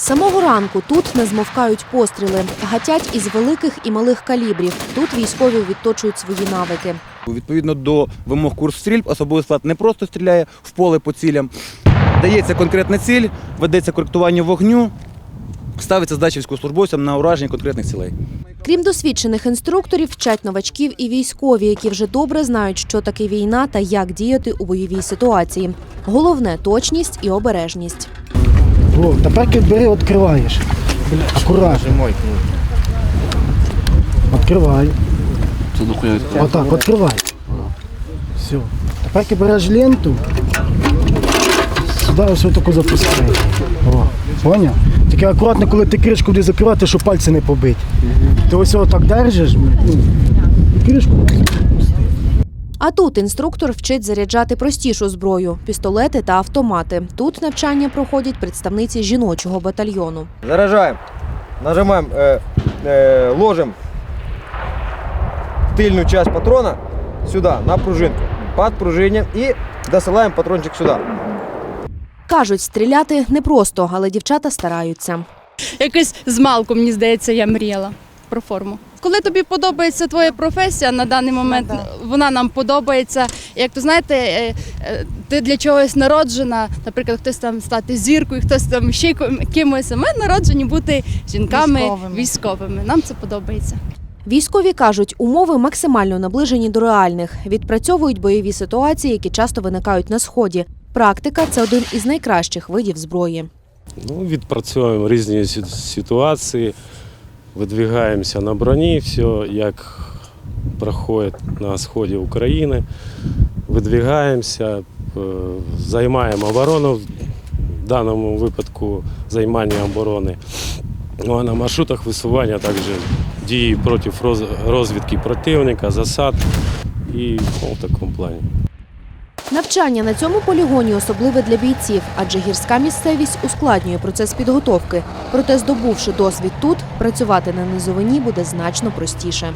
самого ранку тут не змовкають постріли, гатять із великих і малих калібрів. Тут військові відточують свої навики. Відповідно до вимог курс стрільб, особовий склад не просто стріляє в поле по цілям. Дається конкретна ціль, ведеться коректування вогню, ставиться здача військовослужбовцям на ураження конкретних цілей. Крім досвідчених інструкторів, вчать новачків і військові, які вже добре знають, що таке війна та як діяти у бойовій ситуації. Головне точність і обережність. О, тепер бери, відкриваєш. Акуратно. Відкривай. Отак, відкривай. Все. Тепер береш ленту. Сюди ось таку запускаєш. О, поняв? Тільки акуратно, коли ти кришку буде закривати, щоб пальці не побити. Ти ось його так держиш, ну, і кришку. А тут інструктор вчить заряджати простішу зброю пістолети та автомати. Тут навчання проходять представниці жіночого батальйону. Заряжаем. Нажимаем, э, э, ложим тыльную часть патрона сюда, на пружинку. Подпружиним и досылаем патрончик сюда. Кажуть, стріляти непросто, але дівчата стараються. Якось з малку, мені здається, я мріяла про форму. Коли тобі подобається твоя професія на даний момент, вона нам подобається. Як то знаєте, е, е, ти для чогось народжена, наприклад, хтось там стати зіркою, хтось там ще ким- кимось. Ми народжені бути жінками Військовими. військовими. Нам це подобається. Військові кажуть, умови максимально наближені до реальних. Відпрацьовують бойові ситуації, які часто виникають на сході. Практика це один із найкращих видів зброї. Ну, відпрацьовуємо різні ситуації, видвигаємося на броні, все як проходить на сході України. Видвигаємося, е, займаємо оборону, в даному випадку займання оборони. Ну, а на маршрутах висування також дії проти розвідки противника, засад і ну, в такому плані. Навчання на цьому полігоні особливе для бійців, адже гірська місцевість ускладнює процес підготовки. Проте, здобувши досвід тут, працювати на низовині буде значно простіше.